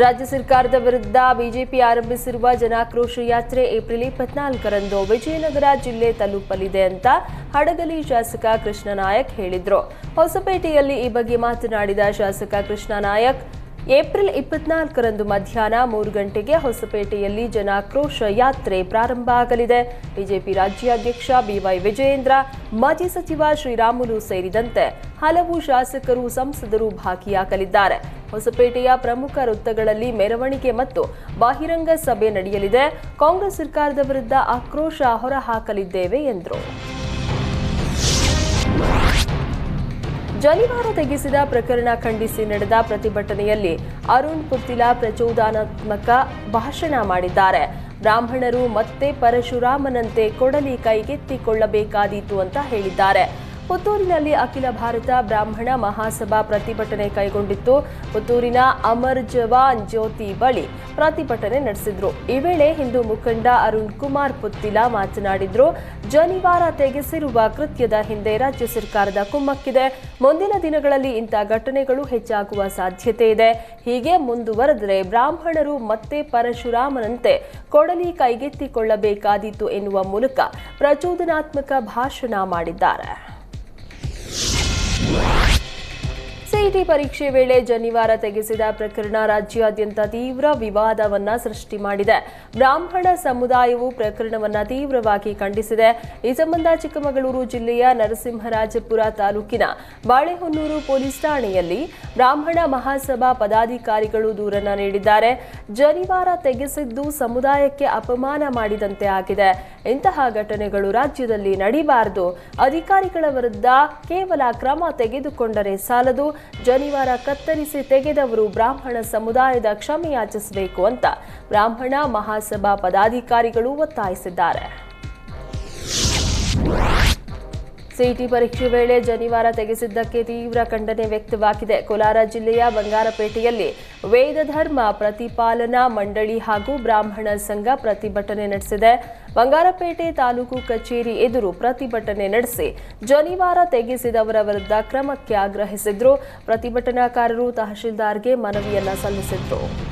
ರಾಜ್ಯ ಸರ್ಕಾರದ ವಿರುದ್ಧ ಬಿಜೆಪಿ ಆರಂಭಿಸಿರುವ ಜನಾಕ್ರೋಶ ಯಾತ್ರೆ ಏಪ್ರಿಲ್ ಇಪ್ಪತ್ನಾಲ್ಕರಂದು ವಿಜಯನಗರ ಜಿಲ್ಲೆ ತಲುಪಲಿದೆ ಅಂತ ಹಡಗಲಿ ಶಾಸಕ ಕೃಷ್ಣ ನಾಯಕ್ ಹೇಳಿದ್ರು. ಹೊಸಪೇಟೆಯಲ್ಲಿ ಈ ಬಗ್ಗೆ ಮಾತನಾಡಿದ ಶಾಸಕ ಕೃಷ್ಣ ನಾಯಕ್, ಏಪ್ರಿಲ್ ಇಪ್ಪತ್ನಾಲ್ಕರಂದು ಮಧ್ಯಾಹ್ನ ಮೂರು ಗಂಟೆಗೆ ಹೊಸಪೇಟೆಯಲ್ಲಿ ಜನಾಕ್ರೋಶ ಯಾತ್ರೆ ಪ್ರಾರಂಭ ಆಗಲಿದೆ. ಬಿಜೆಪಿ ರಾಜ್ಯಾಧ್ಯಕ್ಷ ಬಿವೈ ವಿಜಯೇಂದ್ರ, ಮಾಜಿ ಸಚಿವ ಶ್ರೀರಾಮುಲು ಸೇರಿದಂತೆ ಹಲವು ಶಾಸಕರು ಸಂಸದರು ಭಾಗಿಯಾಗಲಿದ್ದಾರೆ. ಹೊಸಪೇಟೆಯ ಪ್ರಮುಖ ವೃತ್ತಗಳಲ್ಲಿ ಮೆರವಣಿಗೆ ಮತ್ತು ಬಹಿರಂಗ ಸಭೆ ನಡೆಯಲಿದೆ. ಕಾಂಗ್ರೆಸ್ ಸರ್ಕಾರದ ವಿರುದ್ಧ ಆಕ್ರೋಶ ಹೊರಹಾಕಲಿದ್ದೇವೆ ಎಂದರು. ಜನಿವಾರ ತೆಗೆಸಿದ ಪ್ರಕರಣ ಖಂಡಿಸಿ ನಡೆದ ಪ್ರತಿಭಟನೆಯಲ್ಲಿ ಅರುಣ್ ಪುತ್ತಿಲ ಪ್ರಚೋದನಾತ್ಮಕ ಭಾಷಣ ಮಾಡಿದ್ದಾರೆ. ಬ್ರಾಹ್ಮಣರು ಮತ್ತೆ ಪರಶುರಾಮನಂತೆ ಕೊಡಲಿ ಕೈಗೆತ್ತಿಕೊಳ್ಳಬೇಕಾದೀತು ಅಂತ ಹೇಳಿದ್ದಾರೆ. ಪುತ್ತೂರಿನಲ್ಲಿ ಅಖಿಲ ಭಾರತ ಬ್ರಾಹ್ಮಣ ಮಹಾಸಭಾ ಪ್ರತಿಭಟನೆ ಕೈಗೊಂಡಿತ್ತು. ಪುತ್ತೂರಿನ ಅಮರ್ ಜವಾನ್ ಜ್ಯೋತಿ ಬಳಿ ಪ್ರತಿಭಟನೆ ನಡೆಸಿದ್ರು. ಈ ವೇಳೆ ಹಿಂದೂ ಮುಖಂಡ ಅರುಣ್ ಕುಮಾರ್ ಪುತ್ತಿಲ ಮಾತನಾಡಿದ್ರು. ಜನಿವಾರ ತೆಗೆಸಿರುವ ಕೃತ್ಯದ ಹಿಂದೆ ರಾಜ್ಯ ಸರ್ಕಾರದ ಕುಮ್ಮಕ್ಕಿದೆ. ಮುಂದಿನ ದಿನಗಳಲ್ಲಿ ಇಂಥ ಘಟನೆಗಳು ಹೆಚ್ಚಾಗುವ ಸಾಧ್ಯತೆ ಇದೆ. ಹೀಗೆ ಮುಂದುವರೆದರೆ ಬ್ರಾಹ್ಮಣರು ಮತ್ತೆ ಪರಶುರಾಮನಂತೆ ಕೊಡಲಿ ಕೈಗೆತ್ತಿಕೊಳ್ಳಬೇಕಾದೀತು ಎನ್ನುವ ಮೂಲಕ ಪ್ರಚೋದನಾತ್ಮಕ ಭಾಷಣ ಮಾಡಿದ್ದಾರೆ. Yeah. ಸಿಇಟಿ ಪರೀಕ್ಷೆ ವೇಳೆ ಜನಿವಾರ ತೆಗೆಸಿದ ಪ್ರಕರಣ ರಾಜ್ಯಾದ್ಯಂತ ತೀವ್ರ ವಿವಾದವನ್ನ ಸೃಷ್ಟಿ ಮಾಡಿದೆ. ಬ್ರಾಹ್ಮಣ ಸಮುದಾಯವು ಪ್ರಕರಣವನ್ನ ತೀವ್ರವಾಗಿ ಖಂಡಿಸಿದೆ. ಈ ಸಂಬಂಧ ಚಿಕ್ಕಮಗಳೂರು ಜಿಲ್ಲೆಯ ನರಸಿಂಹರಾಜಪುರ ತಾಲೂಕಿನ ಬಾಳೆಹೊನ್ನೂರು ಪೊಲೀಸ್ ಠಾಣೆಯಲ್ಲಿ ಬ್ರಾಹ್ಮಣ ಮಹಾಸಭಾ ಪದಾಧಿಕಾರಿಗಳು ದೂರನ್ನ ನೀಡಿದ್ದಾರೆ. ಜನಿವಾರ ತೆಗೆಸಿದ್ದು ಸಮುದಾಯಕ್ಕೆ ಅಪಮಾನ ಮಾಡಿದಂತೆ ಆಗಿದೆ. ಇಂತಹ ಘಟನೆಗಳು ರಾಜ್ಯದಲ್ಲಿ ನಡೀಬಾರದು. ಅಧಿಕಾರಿಗಳ ವಿರುದ್ಧ ಕೇವಲ ಕ್ರಮ ತೆಗೆದುಕೊಂಡರೆ ಸಾಲದು. ಜನಿವಾರ ಕತ್ತರಿಸಿ ತೆಗೆದವರು ಬ್ರಾಹ್ಮಣ ಸಮುದಾಯದ ಕ್ಷಮೆಯಾಚಿಸಬೇಕು ಅಂತ ಬ್ರಾಹ್ಮಣ ಮಹಾಸಭಾ ಪದಾಧಿಕಾರಿಗಳು ಒತ್ತಾಯಿಸಿದ್ದಾರೆ. ಸಿಇಟಿ ಪರೀಕ್ಷೆ ವೇಳೆ ಜನಿವಾರ ತೆಗೆಸಿದ್ದಕ್ಕೆ ತೀವ್ರ ಖಂಡನೆ ವ್ಯಕ್ತವಾಗಿದೆ. ಕೋಲಾರ ಜಿಲ್ಲೆಯ ಬಂಗಾರಪೇಟೆಯಲ್ಲಿ ವೇದ ಧರ್ಮ ಪ್ರತಿಪಾಲನಾ ಮಂಡಳಿ ಹಾಗೂ ಬ್ರಾಹ್ಮಣ ಸಂಘ ಪ್ರತಿಭಟನೆ ನಡೆಸಿದೆ. ಬಂಗಾರಪೇಟೆ ತಾಲೂಕು ಕಚೇರಿ ಎದುರು ಪ್ರತಿಭಟನೆ ನಡೆಸಿ ಜನಿವಾರ ತೆಗೆಸಿದವರ ವಿರುದ್ಧ ಕ್ರಮಕ್ಕೆ ಆಗ್ರಹಿಸಿದ್ರು. ಪ್ರತಿಭಟನಾಕಾರರು ತಹಶೀಲ್ದಾರ್ಗೆ ಮನವಿಯನ್ನ ಸಲ್ಲಿಸಿದ್ರು.